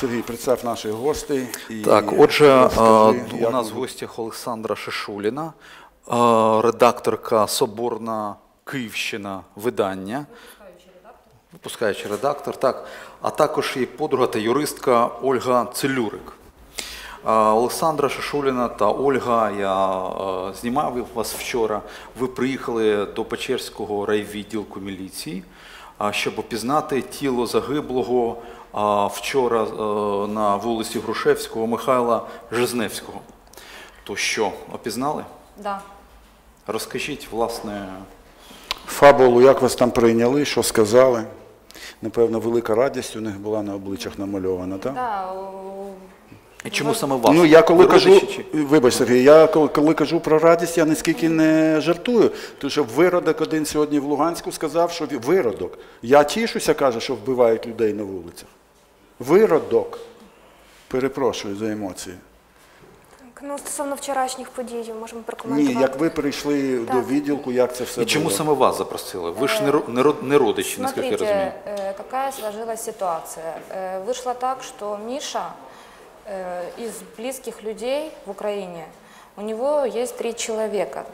Сергій, представ наших гостей. І Так, отже, розкажи, у як нас в гостях Олександра Шишуліна, редакторка Соборна Київщина видання. Випускаючий редактор, так, а також її подруга та юристка Ольга Целюрик. Олександра Шишуліна та Ольга, я знімав вас вчора. Ви приїхали до Печерського райвідділку міліції, щоб опізнати тіло загиблого вчора е, на вулиці Грушевського Михайла Жизневського. То що, опізнали? Да. Розкажіть, власне, Фабулу, як вас там прийняли, що сказали? Напевно, велика радість у них була на обличчях намальована, так? Да, у- і чому саме вас? Ну, я коли Ви кажу, родичі чи- вибач, Сергій, я коли, коли кажу про радість, я ніскільки не жартую. Тому що виродок один сьогодні в Луганську сказав, що ві- виродок. Я тішуся, каже, що вбивають людей на вулицях. Виродок. Перепрошую за емоції. Так, Ну, стосовно вчорашніх подій, можемо прокоментувати. Ні, як ви прийшли до Так. відділку, як це все І чому було? саме вас запросили? Ви ж не, ро- не, ро- не родичі, наскільки я розумію. Смотрите, э, какая сложилась ситуация. Э, Вышло так, что Миша э, из близких людей в Украине, у него есть три человека.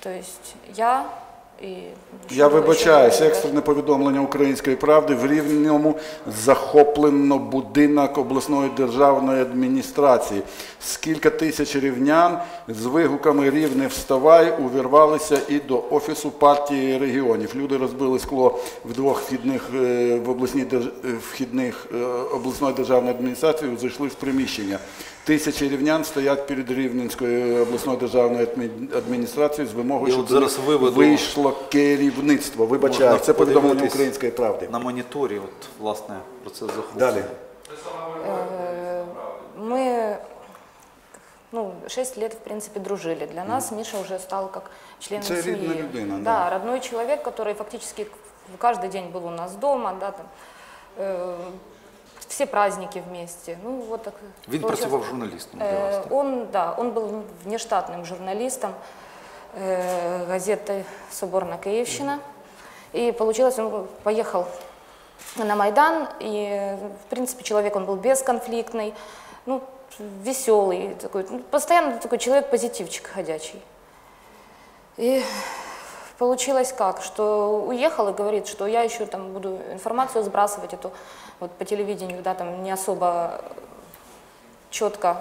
То есть я и... Я вибачаюсь, екстрене повідомлення української правди. В Рівному захоплено будинок обласної державної адміністрації. Скільки тисяч рівнян з вигуками Рівне вставай увірвалися і до офісу партії регіонів. Люди розбили скло в двох вхідних е, в обласній е, вхідних е, обласної державної адміністрації. Зайшли в приміщення. Тисячі рівнян стоять перед Рівненською обласною державною адмі- адміністрацією з вимогою, І щоб от зараз до них виведу- вийшло керівництво. Вибачаю, Можна це повідомлення подивитись української правди. На моніторі, от, власне, про це захоплення. Далі. Э, Мы ну, 6 лет, в принципе, дружили. Для нас Миша уже стал как членом Это семьи. рідна людина, да. да. родной человек, который фактически каждый день был у нас дома, да, там, э, все праздники вместе. Ну, вот так Він получилось. працював журналістом для Э, вас. так? Он, да, он был внештатным журналистом э, газеты «Соборна Киевщина». И получилось, он поехал на Майдан, и, в принципе, человек он был бесконфликтный, ну, веселый такой, ну, постоянно такой человек-позитивчик ходячий. И получилось как, что уехал и говорит, что я еще там буду информацию сбрасывать эту вот по телевидению, да, там не особо четко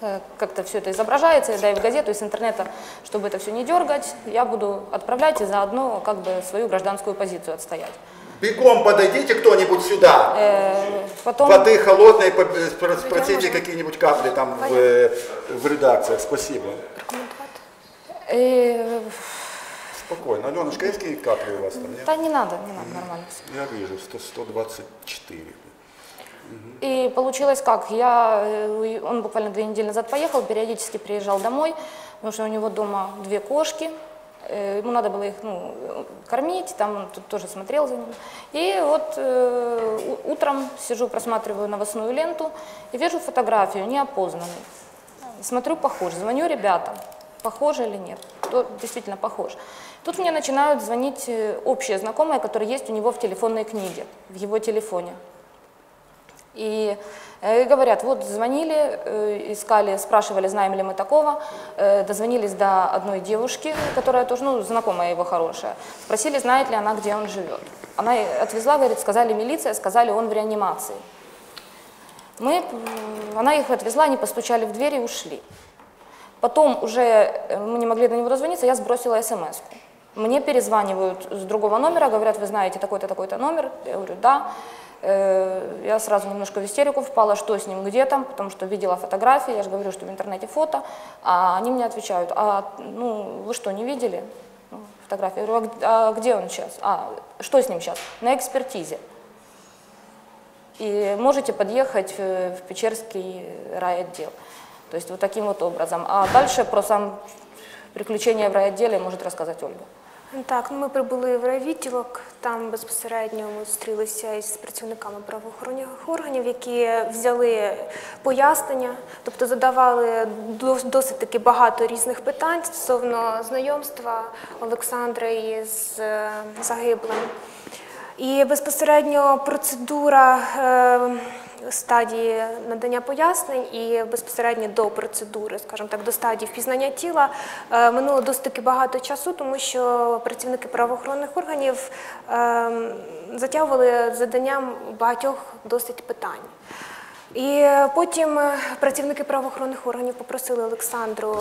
э, как-то все это изображается, да и в газету, и с интернета, чтобы это все не дергать, я буду отправлять и заодно как бы свою гражданскую позицию отстоять. Бегом подойдите кто-нибудь сюда. Э, Потом... Воды холодной, э, спро- спросите какие-нибудь капли там в, В редакціях, спасибо. Прокоментувати. э, Спокійно. Альонушка, є які каплі у вас там? Ні? Да не надо, не надо, нормально все. Я вижу, 100, 124. И получилось как, я, э, он буквально две недели назад поехал, периодически приезжал домой, потому что у него дома две кошки, э, ему надо было их ну, э, кормить, там он тут тоже смотрел за ними. И вот э, у- утром сижу, просматриваю новостную ленту и вижу фотографию неопознанной. Смотрю, похож, звоню ребятам, похоже или нет, кто действительно похож. Тут мне начинают звонить э, общие знакомые, которые есть у него в телефонной книге, в его телефоне. И э, говорят, вот звонили, э, искали, спрашивали, знаем ли мы такого, дозвонились до одной девушки, которая тоже, ну, знакомая его хорошая, спросили, знает ли она, где он живет. Она отвезла, говорит, сказали милиция, сказали, он в реанимации. Мы, она их отвезла, они постучали в дверь и ушли. Потом уже э, мы не могли до него дозвониться, я сбросила смс -ку. Мне перезванивают с другого номера, говорят, вы знаете такой-то, такой-то номер. Я говорю, да. Э, Я сразу немножко в истерику впала, что с ним, где там, потому что видела фотографии, я же говорю, что в интернете фото, а они мне отвечают, а ну вы что, не видели Ну, фотографии? Я говорю, а а где он сейчас? А, что с ним сейчас? На экспертизе. И можете подъехать э, в Печерский райотдел. То есть вот таким вот образом. А дальше про сам приключения в райотделе может рассказать Ольга. Так, ну ми прибули в райвідділок, там безпосередньо ми зустрілися із працівниками правоохоронних органів, які взяли пояснення, тобто задавали досить таки багато різних питань стосовно знайомства Олександра із е, загиблим. І безпосередньо процедура е, стадії надання пояснень і безпосередньо до процедури, скажімо так, до стадії впізнання тіла е, минуло досить таки багато часу, тому що працівники правоохоронних органів е, затягували заданням багатьох досить питань. І потім працівники правоохоронних органів попросили Олександру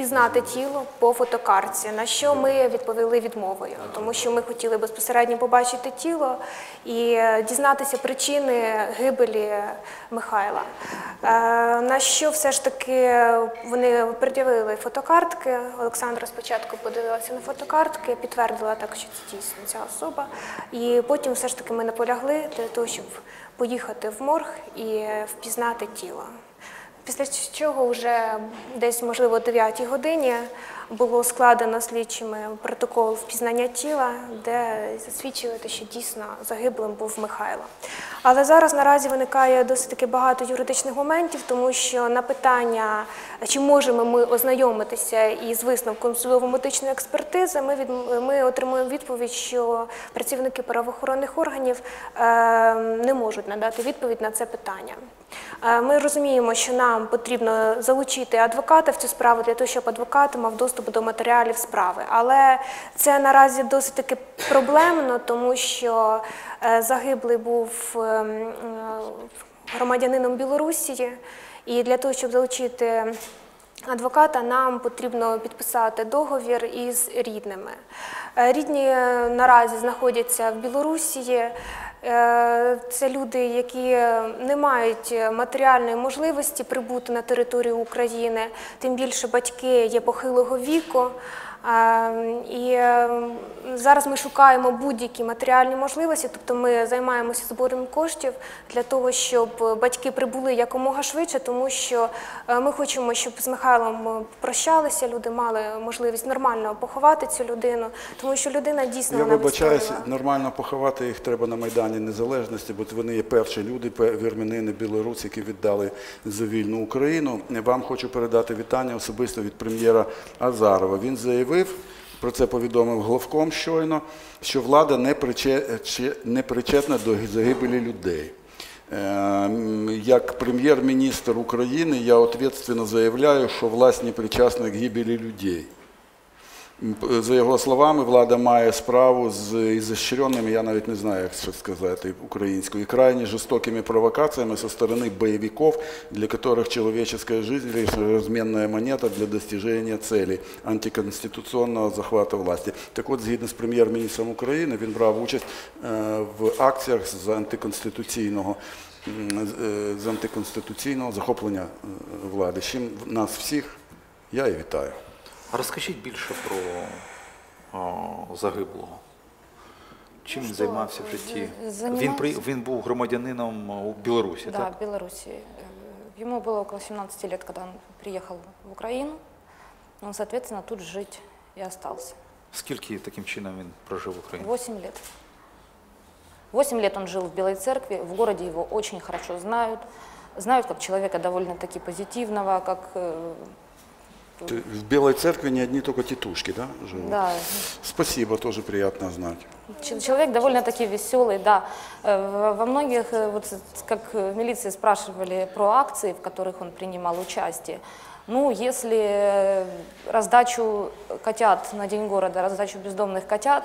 впізнати тіло по фотокартці, на що ми відповіли відмовою, тому що ми хотіли безпосередньо побачити тіло і е, дізнатися причини гибелі Михайла. Е, На що все ж таки вони пред'явили фотокартки. Олександра спочатку подивилася на фотокартки, підтвердила так, що це дійсно ця особа. І потім все ж таки ми наполягли для того, щоб поїхати в морг і впізнати тіло. Після чого вже десь, можливо, о 9 годині було складено слідчими протокол впізнання тіла, де засвідчили, що дійсно загиблим був Михайло. Але зараз наразі виникає досить таки багато юридичних моментів, тому що на питання, чи можемо ми ознайомитися із висновком судово-медичної експертизи, ми, від, ми отримуємо відповідь, що працівники правоохоронних органів е, не можуть надати відповідь на це питання. Е, Ми розуміємо, що нам потрібно залучити адвоката в цю справу для того, щоб адвокат мав доступ до матеріалів справи. Але це наразі досить таки проблемно, тому що е, загиблий був ем, е, громадянином Білорусі, і для того, щоб залучити адвоката, нам потрібно підписати договір із рідними. Е, Рідні наразі знаходяться в Білорусі. Е, Це люди, які не мають матеріальної можливості прибути на територію України, тим більше батьки є похилого віку. Е, І е, зараз ми шукаємо будь-які матеріальні можливості, тобто ми займаємося збором коштів для того, щоб батьки прибули якомога швидше, тому що е, ми хочемо, щоб з Михайлом прощалися, люди мали можливість нормально поховати цю людину, тому що людина дійсно Я вона вибачаюсь, нормально поховати їх треба на Майдані Незалежності, бо вони є перші люди, вірменини, білоруси, які віддали за вільну Україну. Вам хочу передати вітання особисто від прем'єра Азарова. Він заявив, про це повідомив главком щойно, що влада не, причетна до загибелі людей. Е, Як прем'єр-міністр України я відповідально заявляю, що власть не к гибелі людей. За його словами, влада має справу з ізощренними, я навіть не знаю, як це сказати українською, крайне жорстокими провокаціями со стороны боевиков, для которых человеческая жизнь лишь разменная монета для достижения цели антиконституційного захвату власті. Так от, згідно з прем'єр-міністром України, він брав участь е, в акціях з антиконституційного з- е, антиконституційного захоплення е, влади. З чим нас всіх я і вітаю. Розкажіть більше про о, загиблого. Чим він займався в житті? з- Він, при, він був громадянином у Білорусі, Да, так? в Беларуси. Э, Ему было около 17 лет, когда он приехал в Украину. Он, соответственно, тут жить и остался. Скільки таким чином він прожив в Україні? 8 лет. 8 лет он жил в Белой Церкви, в городе его очень хорошо знают. Знают как человека довольно-таки позитивного, как... Ты В Белой церкви не одни только тетушки, да, живут? Да, Спасибо, тоже приятно знать. Человек довольно-таки веселый, да. Э, Во многих, э, вот как в милиции спрашивали про акции, в которых он принимал участие. Ну, если э, раздачу котят на День города, раздачу бездомных котят,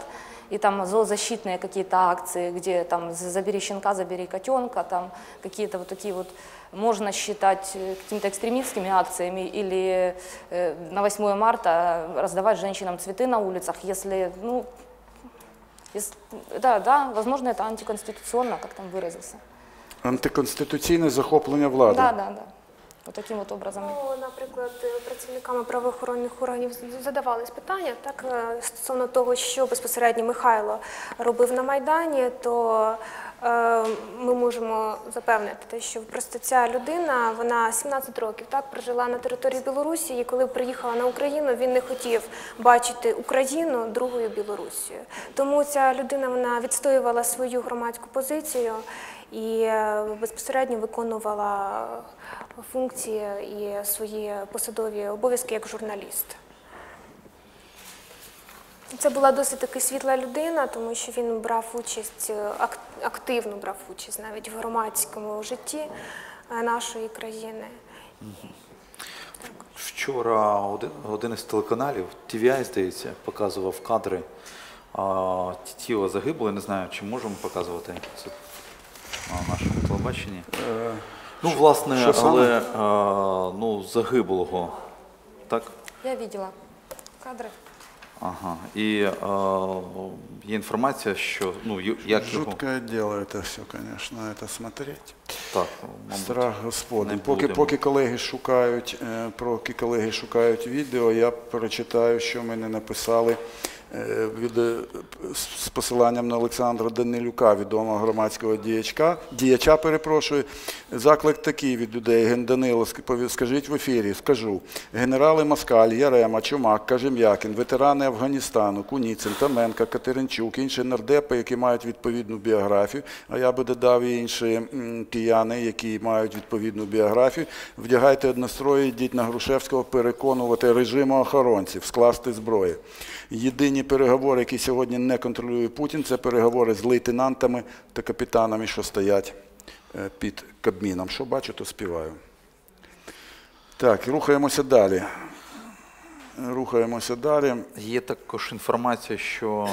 и там зоозащитные какие-то акции, где там з- забери щенка, забери котенка, там какие-то вот такие вот можно считать э, какими-то экстремистскими акциями или э, на 8 марта раздавать женщинам цветы на улицах, если, ну, Ес- Да, да, возможно, это антиконституционно, как там выразился. Антиконституційне захоплення влади. Да, да, да. Вот таким вот образом. Ну, наприклад, працівниками правоохоронних органів задавались питання так е, стосовно того, що безпосередньо Михайло робив на майдані, то е, ми можемо запевнити, те, що просто ця людина, вона 17 років так прожила на території Білорусі, і коли приїхала на Україну, він не хотів бачити Україну другою Білорусією. Тому ця людина вона відстоювала свою громадську позицію і е, безпосередньо виконувала функції і свої посадові обов'язки як журналіст. Це була досить таки світла людина, тому що він брав участь, е, активно брав участь навіть в громадському житті е, нашої країни. Вчора один, один із телеканалів, TVI, здається, показував кадри а, тіла загиблого. Не знаю, чи можемо показувати це на нашому телебаченні. Ну, власне, що саме? але а, ну, загиблого. Так? Я видела кадры. Ага. І а, є інформація, що ну, ю- як його. Жуткое дело это все, конечно, это смотреть. Так, мабуть. Страх Господень. не Поки, будемо. поки колеги шукають, е, поки колеги шукають відео, я прочитаю, що ми не написали е, від, е, з посиланням на Олександра Данилюка, відомого громадського діячка, діяча, перепрошую. Заклик такий від людей. Ген Данило, скажіть в ефірі, скажу. Генерали Москаль, Ярема, Чумак, Кажем'якін, ветерани Афганістану, Куніцин, Таменка, Катеринчук, інші нардепи, які мають відповідну біографію, а я би додав і інші кияни, які мають відповідну біографію, вдягайте однострої, йдіть на Грушевського переконувати режиму охоронців, скласти зброю. Єдині переговори, які сьогодні не контролює Путін, це переговори з лейтенантами та капітанами, що стоять е, під Кабміном. Що бачу, то співаю. Так, рухаємося далі. Рухаємося далі. Є також інформація, що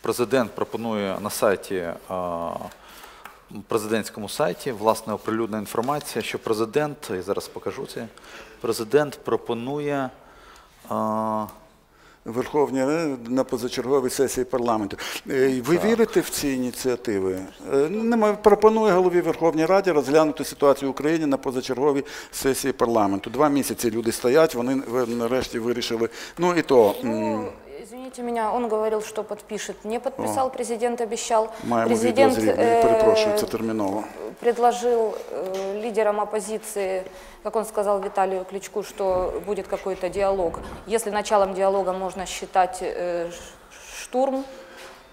президент пропонує на сайті, президентському сайті, власне, оприлюднена інформація, що президент, я зараз покажу це, президент пропонує. Верховній Раді на позачерговій сесії парламенту. Е, Ви вірите в ці ініціативи? Е, Нема- Пропонує голові Верховній Раді розглянути ситуацію в Україні на позачерговій сесії парламенту. Два місяці люди стоять, вони нарешті вирішили. Ну і то Ну, извините меня, он говорил, что подпишет. Не подписал, президент обещал. маємо Президент відеозрівня. э, Перепрошую, це терміново. предложил э, лидерам оппозиции, как он сказал Виталию Кличку, что будет какой-то диалог. Если началом диалога можно считать э, ш- штурм,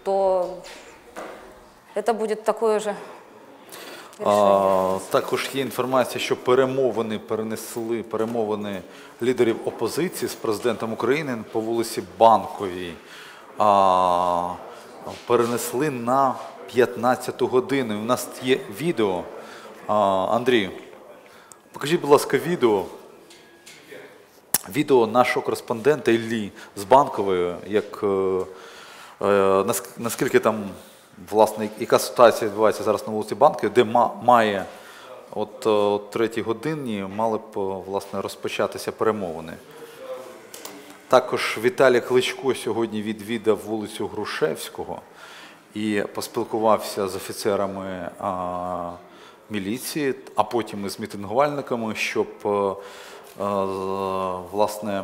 то это будет такое же решение. А, також є інформація, що перемовини перенесли перемовини лідерів опозиції з президентом України по вулиці Банковій. А, перенесли на 15 годину. У нас є відео. Андрій, покажіть, будь ласка, відео. Відео нашого кореспондента Іллі з Банкової, як е, е, наскільки там власне яка ситуація відбувається зараз на вулиці Банки, де ма- має от е, о третій годині мали б власне розпочатися перемовини. Також Віталій Кличко сьогодні відвідав вулицю Грушевського і поспілкувався з офіцерами а, міліції, а потім із мітингувальниками, щоб е, е, власне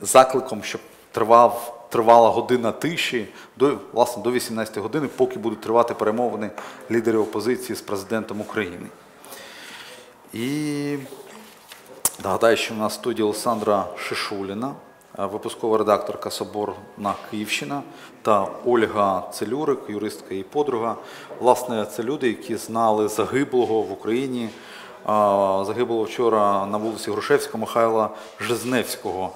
закликом, щоб тривав, тривала година тиші до власне до 18 години, поки будуть тривати перемовини лідерів опозиції з президентом України. І Нагадаю, що в нас в студії Олександра Шишуліна, випускова редакторка Соборна Київщина та Ольга Целюрик, юристка і подруга. Власне, це люди, які знали загиблого в Україні, загиблого вчора на вулиці Грушевського Михайла Жизневського.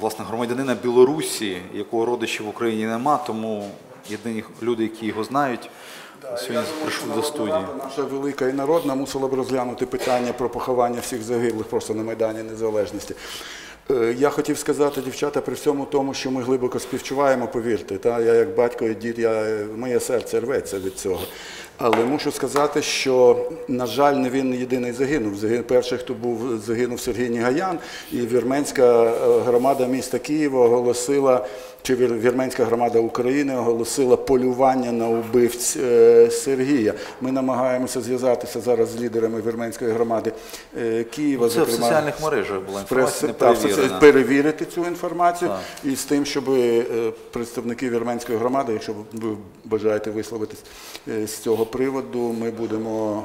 Власне, громадянина Білорусі, якого родичів в Україні нема, тому єдині люди, які його знають, сьогодні прийшли до студії. Наша велика і народна мусила б розглянути питання про поховання всіх загиблих просто на Майдані Незалежності. Е, Я хотів сказати, дівчата, при всьому тому, що ми глибоко співчуваємо, повірте, та я як батько і дід, я, моє серце рветься від цього. Але мушу сказати, що, на жаль, не він єдиний загинув. Загин- Перший, хто був, загинув Сергій Нігаян, і вірменська е, громада міста Києва оголосила, чи вір- вірменська громада України оголосила полювання на убивць е, Сергія. Ми намагаємося зв'язатися зараз з лідерами вірменської громади е, Києва. Ну, Це в соціальних мережах була з прес- інформація, не перевірити цю інформацію Так. і з тим, щоб е, представники вірменської громади, якщо ви бажаєте висловитись з цього приводу, ми будемо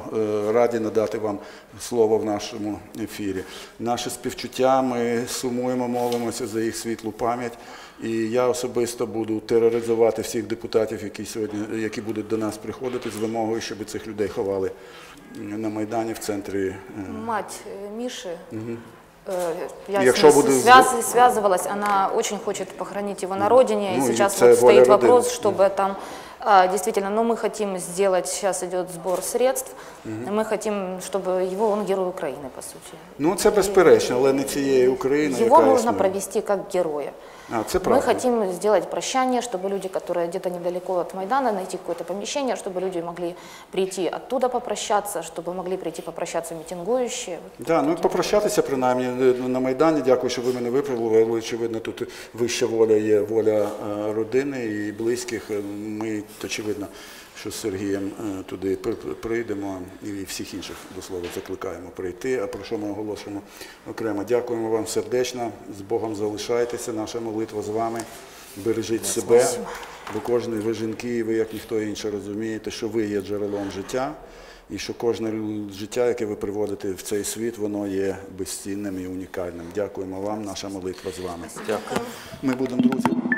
раді надати вам слово в нашому ефірі. Наше співчуття, ми сумуємо, молимося за їх світлу пам'ять. І я особисто буду тероризувати всіх депутатів, які сьогодні які будуть до нас приходити з вимогою, щоб цих людей ховали на майдані в центрі. е, Мать э, Миши Э, Я И с якщо ней буде связ- связывалась, она очень хочет похоронить его на родине, Ну, и и сейчас це вот воля стоит родины. вопрос, чтобы там а, действительно, но мы хотим сделать, сейчас идет сбор средств, мы хотим, чтобы его, он герой Украины, по сути. Ну це безперечно, але не цієї України. Его яка нужно існує. провести как героя. А, це Мы правда. хотим сделать прощание, чтобы люди, которые где-то недалеко от Майдана, найти какое-то помещение, чтобы люди могли прийти оттуда попрощаться, чтобы могли прийти попрощаться митингующие. Да, ну попрощатися принаймні е, на Майдані. Дякую, що ви мене виправили. Але очевидно, тут вища воля є воля е, родини і близьких. Е, Ми очевидно, що з Сергієм е, туди прийдемо і всіх інших до слова закликаємо прийти. А про що ми оголошуємо окремо? Дякуємо вам сердечно. З Богом залишайтеся. Наша молитва з вами. Бережіть себе. Ви кожен, ви жінки, і ви як ніхто інший розумієте, що ви є джерелом життя. І що кожне життя, яке ви приводите в цей світ, воно є безцінним і унікальним. Дякуємо вам, наша молитва з вами. Дякую. Ми будемо друзі.